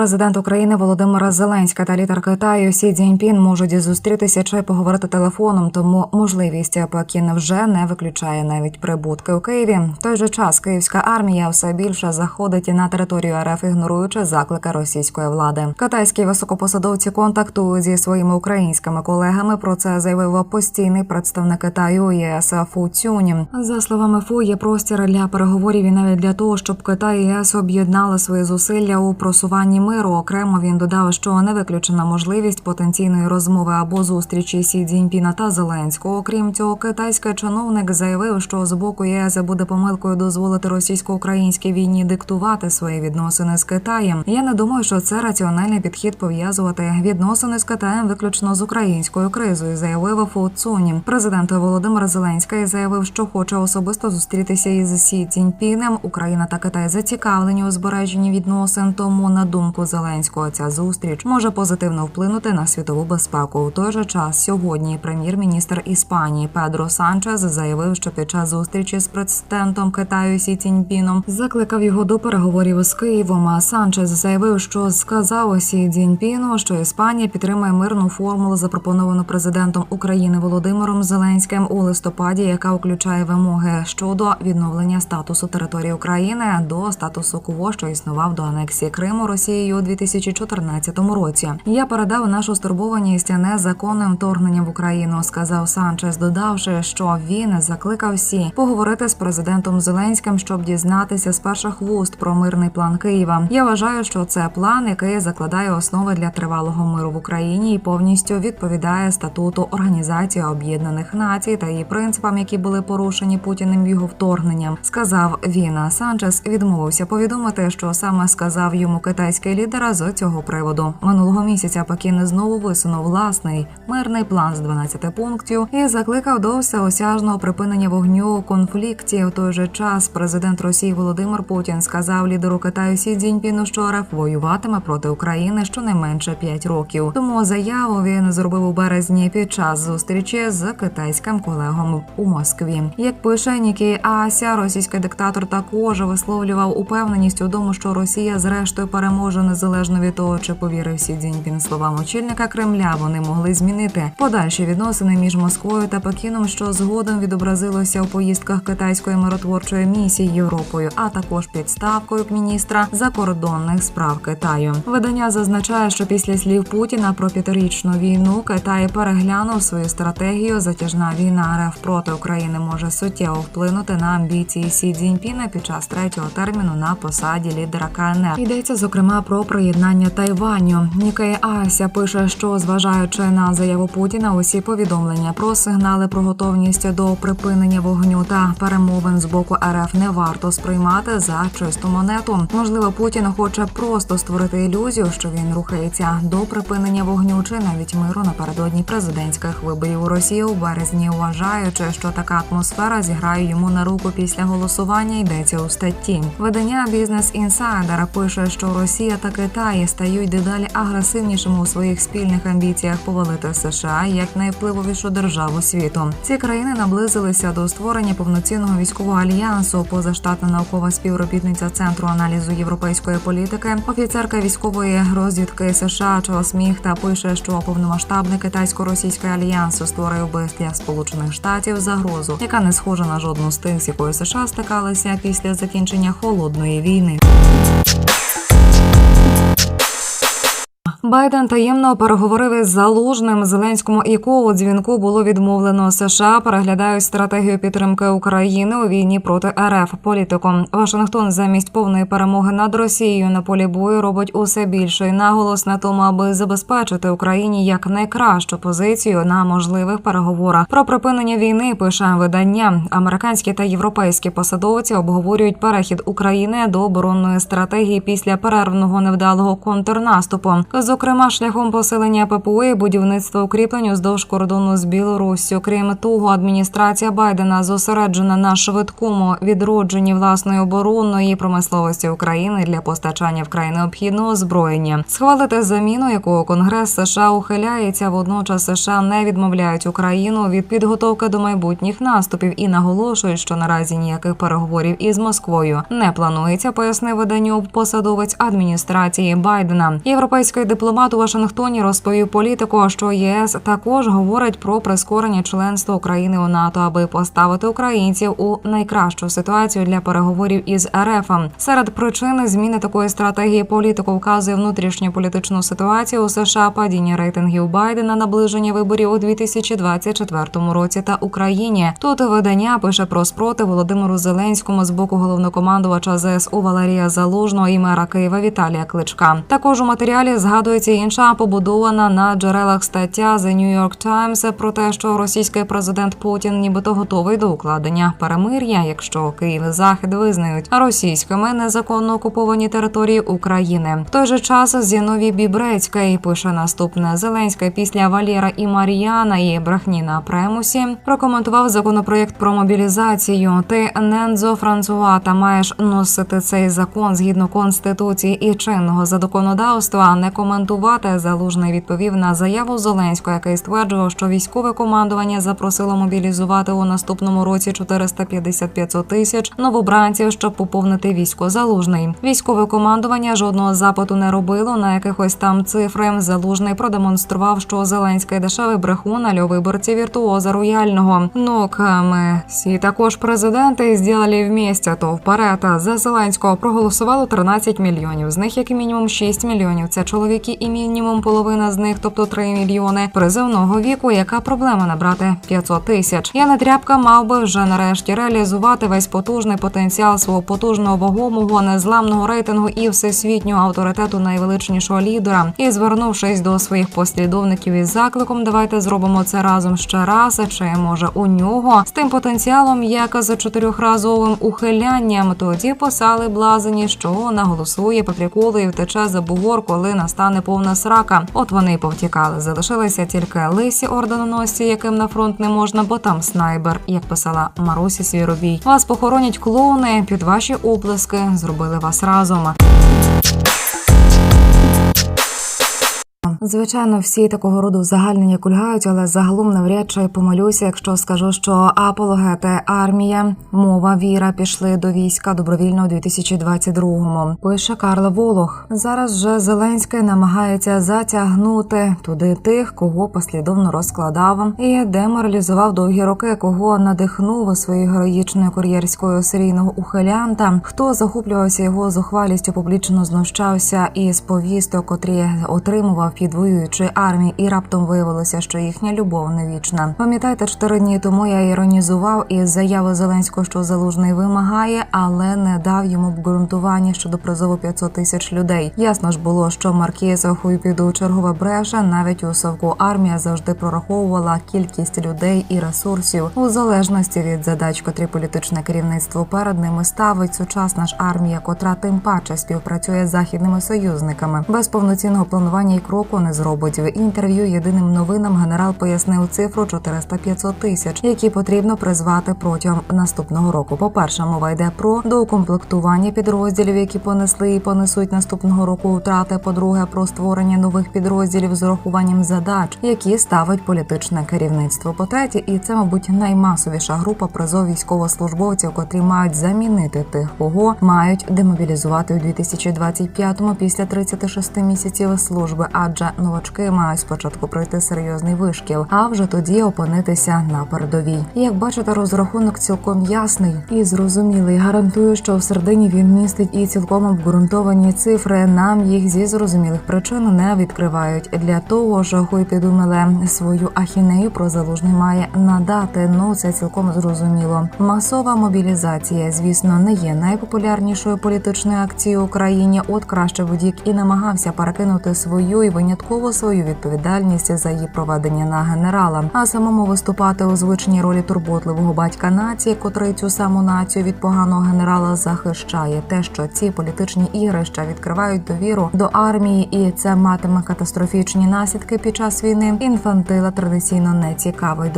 Президент України Володимир Зеленський та лідер Китаю Сі Цзіньпін можуть зустрітися чи поговорити телефоном. Тому можливість Пекін вже не виключає навіть прибутки у Києві. В той же час київська армія все більше заходить на територію РФ, ігноруючи заклики російської влади. Китайські високопосадовці контактують зі своїми українськими колегами. Про це заявив постійний представник Китаю ЄС Фу Цюнь. За словами Фу, є простір для переговорів і навіть для того, щоб Китай і ЄС об'єднали свої зусилля у просуванні миру. Окремо він додав, що не виключена можливість потенційної розмови або зустрічі Сі Цзіньпіна та Зеленського. Окрім цього, китайський чиновник заявив, що з боку ЄС буде помилкою дозволити російсько-українській війні диктувати свої відносини з Китаєм. Я не думаю, що це раціональний підхід пов'язувати відносини з Китаєм виключно з українською кризою. Заявив Фу Цуні. Президент Володимир Зеленський заявив, що хоче особисто зустрітися із Сі Цзіньпінем. Україна та Китай зацікавлені у збереженні відносин. Тому на думку Зеленського, ця зустріч може позитивно вплинути на світову безпеку. У той же час сьогодні прем'єр-міністр Іспанії Педро Санчес заявив, що під час зустрічі з президентом Китаю Сі Цзіньпіном закликав його до переговорів з Києвом. А Санчес заявив, що сказав Сі Цзіньпіну, що Іспанія підтримує мирну формулу, запропоновану президентом України Володимиром Зеленським у листопаді, яка включає вимоги щодо відновлення статусу території України до статусу КВО, що існував до анексії Криму Росією у 2014 році. Я передав нашу стурбованість незаконним вторгненням в Україну, сказав Санчес, додавши, що він закликав всі поговорити з президентом Зеленським, щоб дізнатися з перших вуст про мирний план Києва. Я вважаю, що це план, який закладає основи для тривалого миру в Україні і повністю відповідає статуту Організації Об'єднаних Націй та її принципам, які були порушені Путіним його вторгненням. Сказав він. Санчес відмовився повідомити, що саме сказав йому китайський лідер з цього приводу. Минулого місяця Пекін знову висунув власний мирний план з 12 пунктів і закликав до всеосяжного припинення вогню у конфлікті. У той же час президент Росії Володимир Путін сказав лідеру Китаю Сі Цзіньпіну, що РФ воюватиме проти України щонайменше 5 років. Тому заяву він зробив у березні під час зустрічі з китайським колегом у Москві. Як пише Нікі Ася, російський диктатор також висловлював упевненість у тому, що Росія зрештою переможе незалежно від того, чи повірив Сі Цзіньпін словам очільника Кремля. Вони могли змінити подальші відносини між Москвою та Пекіном, що згодом відобразилося у поїздках китайської миротворчої місії Європою, а також підставкою міністра закордонних справ Китаю. Видання зазначає, що після слів Путіна про п'ятирічну війну Китай переглянув свою стратегію. Затяжна війна РФ проти України може суттєво вплинути на амбіції Сі Цзіньпіна під час третього терміну на посаді лідера КНР. Йдеться зокрема про приєднання Тайваню. Нікей Ася пише, що зважаючи на заяву Путіна, усі повідомлення про сигнали про готовність до припинення вогню та перемовин з боку РФ не варто сприймати за чисту монету. Можливо, Путін хоче просто створити ілюзію, що він рухається до припинення вогню чи навіть миру напередодні президентських виборів у Росії у березні, вважаючи, що така атмосфера зіграє йому на руку після голосування. Йдеться у статті. Видання Бізнес Інсайдер пише, що Росія та Китай стають дедалі агресивнішими у своїх спільних амбіціях повалити США як найвпливовішу державу світу. Ці країни наблизилися до створення повноцінного військового альянсу. Позаштатна наукова співробітниця центру аналізу європейської політики, офіцерка військової розвідки США Чо Сміхта пише, що повномасштабний китайсько-російський альянс створив би для сполучених штатів загрозу, яка не схожа на жодну з тих, з якою США стикалися після закінчення холодної війни. Байден таємно переговорив із залужним Зеленському, якого у дзвінку було відмовлено. США переглядають стратегію підтримки України у війні проти РФ. Політиком Вашингтон замість повної перемоги над Росією на полі бою робить усе більший наголос на тому, аби забезпечити Україні як найкращу позицію на можливих переговорах про припинення війни. Пише видання. Американські та європейські посадовці обговорюють перехід України до оборонної стратегії після перервного невдалого контрнаступу. зокрема шляхом посилення ППО і будівництва укріплень уздовж кордону з Білоруссю. Крім того, адміністрація Байдена зосереджена на швидкому відродженні власної оборонної промисловості України для постачання вкрай необхідного озброєння, схвалити заміну, якого Конгрес США ухиляється. Водночас США не відмовляють Україну від підготовки до майбутніх наступів і наголошують, що наразі ніяких переговорів із Москвою не планується. Пояснив виданню посадовець адміністрації Байдена. Європейський дипломат у Вашингтоні розповів політику, що ЄС також говорить про прискорення членства України у НАТО, аби поставити українців у найкращу ситуацію для переговорів із РФ. Серед причин зміни такої стратегії політику вказує внутрішньополітичну ситуацію у США, падіння рейтингів Байдена, наближення виборів у 2024 році та Україні. Тут видання пише про спротив Володимиру Зеленському з боку головнокомандувача ЗСУ Валерія Залужного і мера Києва Віталія Кличка. Також у матеріалі згадується інша побудована на джерелах стаття The New York Times про те, що російський президент Путін нібито готовий до укладення перемир'я, якщо Київ і Захід визнають російськими незаконно окуповані території України. В той же час Зіновій Бібрецький пише наступне Зеленська після Валєра і Мар'яна і брехні на премусі прокоментував законопроєкт про мобілізацію. Ти Нензо Франсуа та маєш носити цей закон згідно конституції і чинного законодавства. Не коментувати залужний відповів на заяву Зеленського, який стверджував, що військове командування запросило мобілізувати у наступному році 450-500 тисяч новобранців, щоб поповнити військо залужний. Військове командування жодного запиту не робило на якихось там цифри. Залужний продемонстрував, що Зеленський дешевий брехун, а виборці віртуоза рояльного. Ну ми всі також президенти зробили вместе, то вперед. За Зеленського проголосувало 13 мільйонів. З них як мінімум 6 мільйонів. Це чоловіки, і мінімум половина з них, тобто 3 мільйони призивного віку. Яка проблема набрати 500 тисяч? Я не тряпка мав би вже нарешті реалізувати весь потужний потенціал свого потужного вагомого незламного рейтингу і всесвітнього авторитету найвеличнішого лідера. І звернувшись до своїх послідовників із закликом, давайте зробимо це разом ще раз. Чи може у нього з тим потенціалом, як з чотирьохразовим ухилянням, тоді писали блазені, що наголосує по приколу і втече за бугор, коли настане повна срака. От вони й повтікали. Залишилися тільки лисі орденоносці, яким на фронт не можна, бо там снайбер, як писала Марусі Свіробій. Вас похоронять клоуни під ваші оплески. Зробили вас разом. Звичайно, всі такого роду загальнення кульгають, але загалом навряд чи помилюся, якщо скажу, що апологети, армія, мова, віра пішли до війська добровільно у 2022-му. Пише Карла Волох. Зараз же Зеленський намагається затягнути туди тих, кого послідовно розкладав і деморалізував довгі роки, кого надихнув своєю героїчною кур'єрською серійного ухилянта, хто захоплювався його зухвалістю, публічно знущався із повісток, котрі отримував під воюючої армії, і раптом виявилося, що їхня любов не вічна. Пам'ятаєте, чотири дні тому я іронізував із заяви Зеленського, що залужний вимагає, але не дав йому обґрунтування щодо призову 500 тисяч людей. Ясно ж було, що Маркіз хуй піду чергова бреша. Навіть у совку армія завжди прораховувала кількість людей і ресурсів у залежності від задач, котрі політичне керівництво перед ними ставить. Сучасна ж армія, котра тим паче співпрацює з західними союзниками без повноцінного планування і кроку не зробить. В інтерв'ю єдиним новинам генерал пояснив цифру 400-500 тисяч, які потрібно призвати протягом наступного року. По перше, мова йде про доукомплектування підрозділів, які понесли і понесуть наступного року втрати. По-друге, про створення нових підрозділів з урахуванням задач, які ставить політичне керівництво. По третє, і це, мабуть, наймасовіша група призов військовослужбовців, котрі мають замінити тих, кого мають демобілізувати у 2025-му після 36 місяців служби. Адже новачки мають спочатку пройти серйозний вишкіл, а вже тоді опинитися на передовій. Як бачите, розрахунок цілком ясний і зрозумілий. Гарантую, що в середині він містить і цілком обґрунтовані цифри. Нам їх зі зрозумілих причин не відкривають. Для того ж хуй підумали свою ахінею про залужний має надати. Ну це цілком зрозуміло. Масова мобілізація, звісно, не є найпопулярнішою політичною акцією в Україні. От краще водік і намагався перекинути свою і винятково частково свою відповідальність за її проведення на генерала, а самому виступати у звичній ролі турботливого батька нації, котрий цю саму націю від поганого генерала захищає. Те, що ці політичні ігрища відкривають довіру до армії, і це матиме катастрофічні наслідки під час війни. Інфантила традиційно не цікавий.